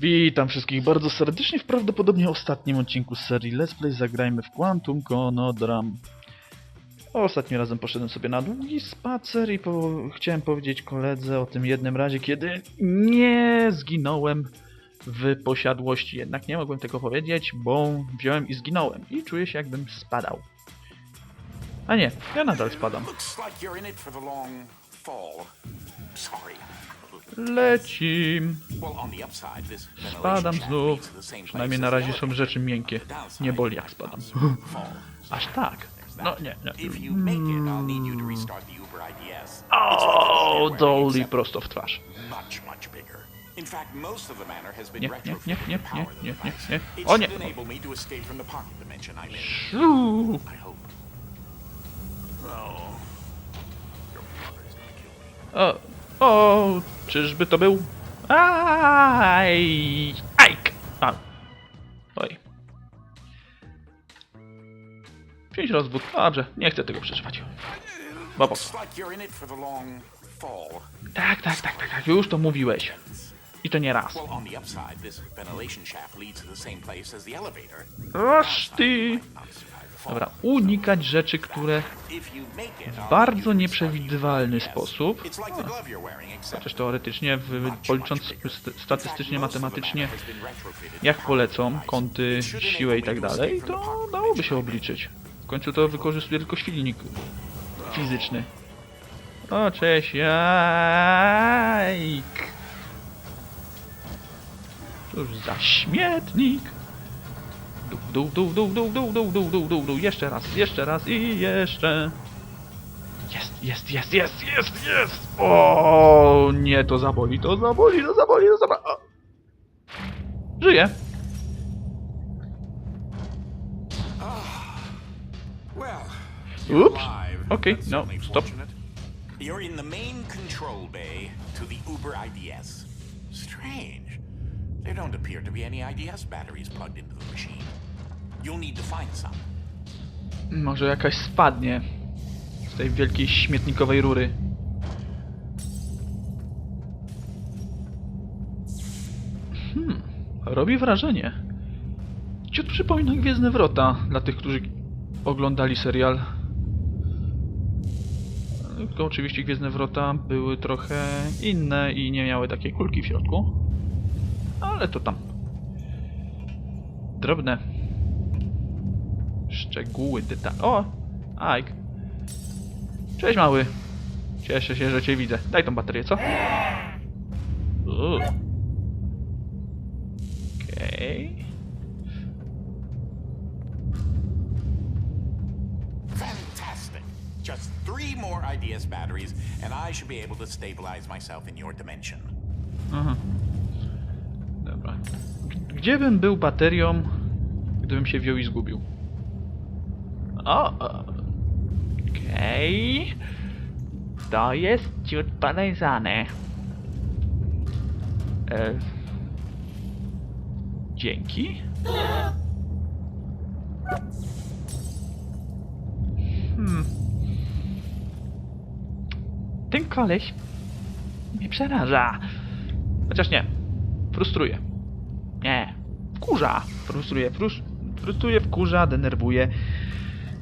Witam wszystkich bardzo serdecznie w prawdopodobnie ostatnim odcinku serii Let's Play Zagrajmy w Quantum Conodram. Ostatnim razem poszedłem sobie na długi spacer i po... chciałem powiedzieć koledze o tym jednym razie, kiedy nie zginąłem w posiadłości. Jednak nie mogłem tego powiedzieć, bo wziąłem i zginąłem. I czuję się jakbym spadał. A nie, ja nadal spadam. Lecim. Spadam znów. Przynajmniej na razie są rzeczy miękkie. Nie boli, jak spadam. Aż tak. No nie, no. nie. Mm. O, Dolly prosto w twarz. Nie, nie, nie, nie, nie, nie, nie, nie. O nie! Szuuu. O, o, czyżby to był? Aj, ajk. A, oj. Pięć rozwód. Dobrze, nie chcę tego przeżywać. Bo po co? Tak, tak, tak, tak, tak, już to mówiłeś. I to nie raz. Well, Dobra, unikać rzeczy, które w bardzo nieprzewidywalny sposób, chociaż teoretycznie, policząc statystycznie, matematycznie, jak polecą, kąty, siłę i tak dalej, to dałoby się obliczyć. W końcu to wykorzystuje tylko silnik fizyczny. O, cześć, jajk! Cóż za śmietnik! Dół, dół, dół, dół, dół, dół, dół, dół, dół, dół, jeszcze raz, jeszcze raz i jeszcze. Jest, jest, jest, jest, jest, jest! O, nie, to zaboli, to zaboli, to zaboli, to zaboli. O. Żyję. Oops. alive. Okay, no, stop. You're in the main control bay to the Uber IDS. Strange. There don't appear to be any IDS batteries plugged into the machine. Może jakaś spadnie z tej wielkiej śmietnikowej rury. Hmm, robi wrażenie. Ciut przypomina Gwiezdne Wrota dla tych, którzy oglądali serial. Tylko oczywiście Gwiezdne Wrota były trochę inne i nie miały takiej kulki w środku. Ale to tam. Drobne szczegóły, detale. O! Ike. Cześć mały. Cieszę się, że cię widzę. Daj tą baterię, co? Okej. Fantastic. Just three more IDS batteries, and I should be able to stabilize myself in your dimension. Aha. Dobra. Gdzie bym był baterią, gdybym się wziął i zgubił? O! Okej. To jest ciut podejrzane. E... Dzięki. Hmm. Ten koleś mnie przeraża. Chociaż nie. Frustruje. Nie. Wkurza. Frustruje. Frus frustruje, wkurza, denerwuje.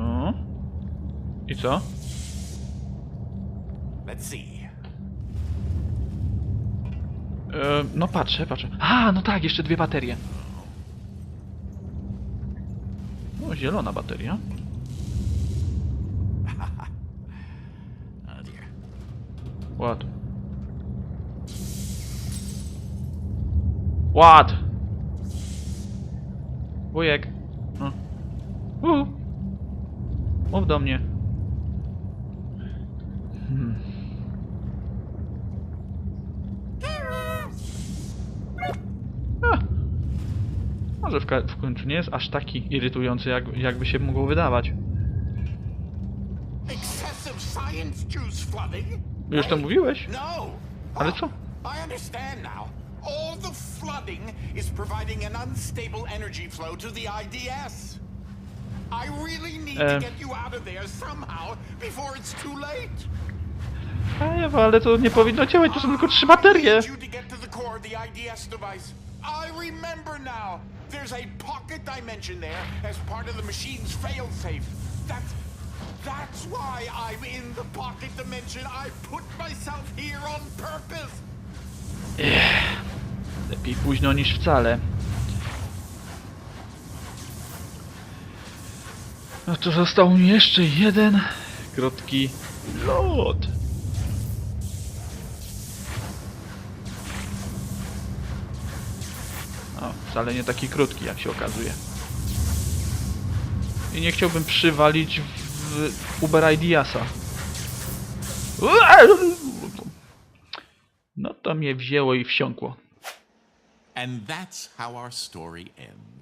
No. I co? Let's see. E, no patrzę, patrzę. A, no tak, jeszcze dwie baterie. No, zielona bateria. Oh dear. What? What? Wujek. No. Uh. Mów do mnie. Hmm. Może w, w końcu nie jest aż taki irytujący, jak, jakby się mogło wydawać. Excessive science juice flooding? Już to mówiłeś? No. Ale co? I understand now. All the flooding is providing an unstable energy flow to the IDS. I really need to Um. get you out of there somehow before it's too late. Ewa, ale to nie powinno działać, to są tylko trzy baterie. I remember now. There's a pocket dimension there as part of the machine's failsafe. That's that's why I'm in the pocket dimension. I put myself here on purpose. Lepiej późno niż wcale. No to został mi jeszcze jeden krótki lot. O, wcale nie taki krótki, jak się okazuje. I nie chciałbym przywalić w Uber Ideasa. No to mnie wzięło i wsiąkło. And that's how our story ends.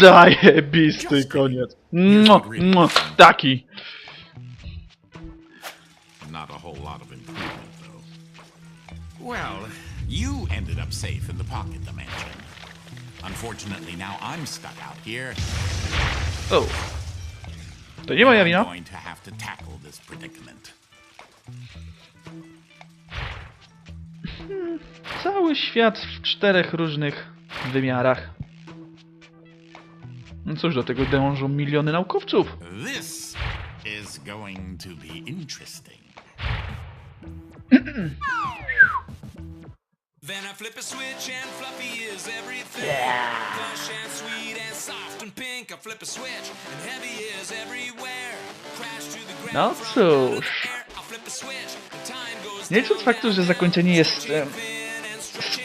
Zajebisty koniec. Mo, mo, taki. Not a whole lot of improvement, though. Well, you ended up safe in the pocket dimension. Unfortunately, now I'm stuck out here. O. To nie moja wina. going to have to tackle this predicament. Cały świat w czterech różnych wymiarach. No cóż, do tego dążą miliony naukowców. This is going to be interesting. Then I flip a switch and fluffy is everything. Plush and sweet and soft and pink. I flip a switch and heavy is everywhere. Crash to the ground. No cóż. Nie licząc faktu, że zakończenie jest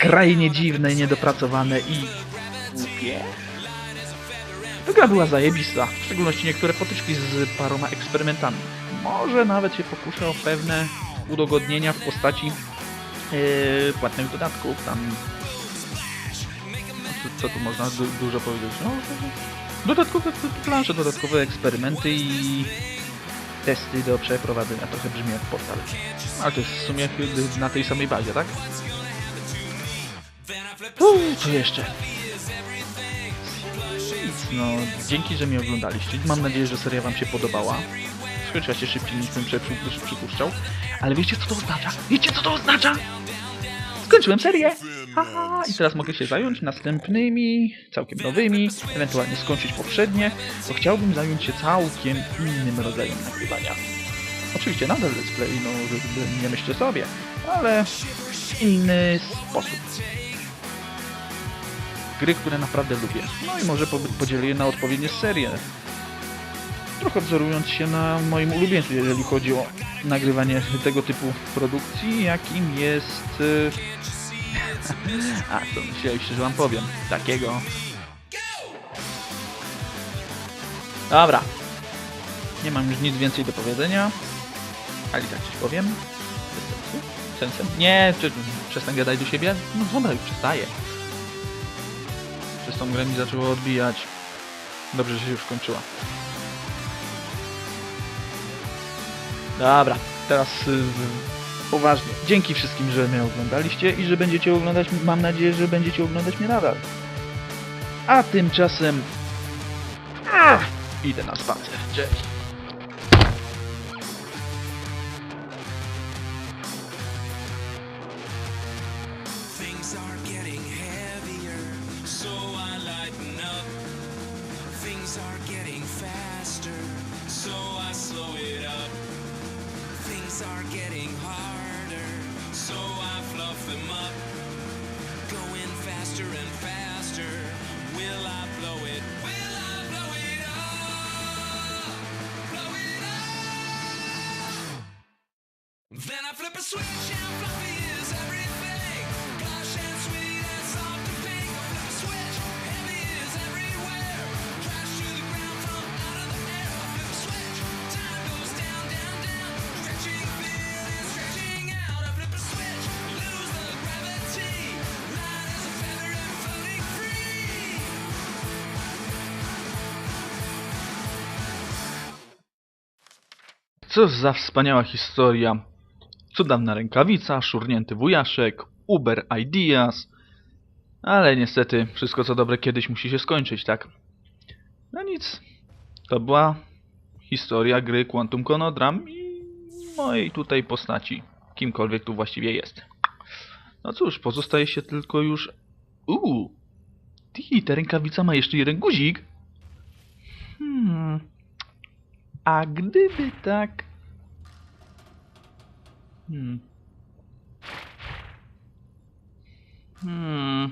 skrajnie dziwne, niedopracowane i głupie. To gra była zajebista, w szczególności niektóre potyczki z paroma eksperymentami. Może nawet się pokuszę o pewne udogodnienia w postaci yy, płatnych dodatków, tam... Co, co tu można du dużo powiedzieć? No, dodatkowe plansze, dodatkowe eksperymenty i testy do przeprowadzenia. Trochę brzmi jak portal. Ale to jest w sumie na tej samej bazie, tak? Co jeszcze? No, dzięki, że mnie oglądaliście. Mam nadzieję, że seria wam się podobała. Skończyła się szybciej niż bym przypu- przypuszczał. Ale wiecie, co to oznacza? Wiecie, co to oznacza? Skończyłem serię! Haha, I teraz mogę się zająć następnymi, całkiem nowymi, ewentualnie skończyć poprzednie, bo chciałbym zająć się całkiem innym rodzajem nagrywania. Oczywiście nadal let's play, no nie myślę sobie, ale inny sposób. Gry, które naprawdę lubię. No i może po- podzielę je na odpowiednie serie. Trochę wzorując się na moim ulubieńcu, jeżeli chodzi o nagrywanie tego typu produkcji, jakim jest... y, A, to myśleliście, że wam powiem. Takiego. Dobra. Nie mam już nic więcej do powiedzenia. Ale tak coś powiem. Bez sensu. Sensem? Nie, przestań gadać do siebie. No dobra, już przestaję. Przez tą grę mi zaczęło odbijać. Dobrze, że się już skończyła. Dobra, teraz y, poważnie. Dzięki wszystkim, że mnie oglądaliście i że będziecie oglądać, mam nadzieję, że będziecie oglądać mnie nadal. A tymczasem... Ach, idę na spacer. Cześć. Then I flip a switch and fluffy is everything. Gosh and sweet and soft pink. I flip a switch, heavy is everywhere. Crash to the ground from out of the air. I flip a switch, time goes down, down, down. Stretching thin and stretching out. I flip a switch, lose the gravity. Light as a feather and floating free. Za wspaniała historia Cudowna rękawica, szurnięty wujaszek, Uber Ideas. Ale niestety, wszystko co dobre kiedyś musi się skończyć, tak? No nic. To była historia gry Quantum Conodram i mojej tutaj postaci. Kimkolwiek tu właściwie jest. No cóż, pozostaje się tylko już... Uuu! Ty, ta rękawica ma jeszcze jeden guzik. Hmm... A gdyby tak... Hmm. Hmm.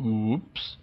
Oops.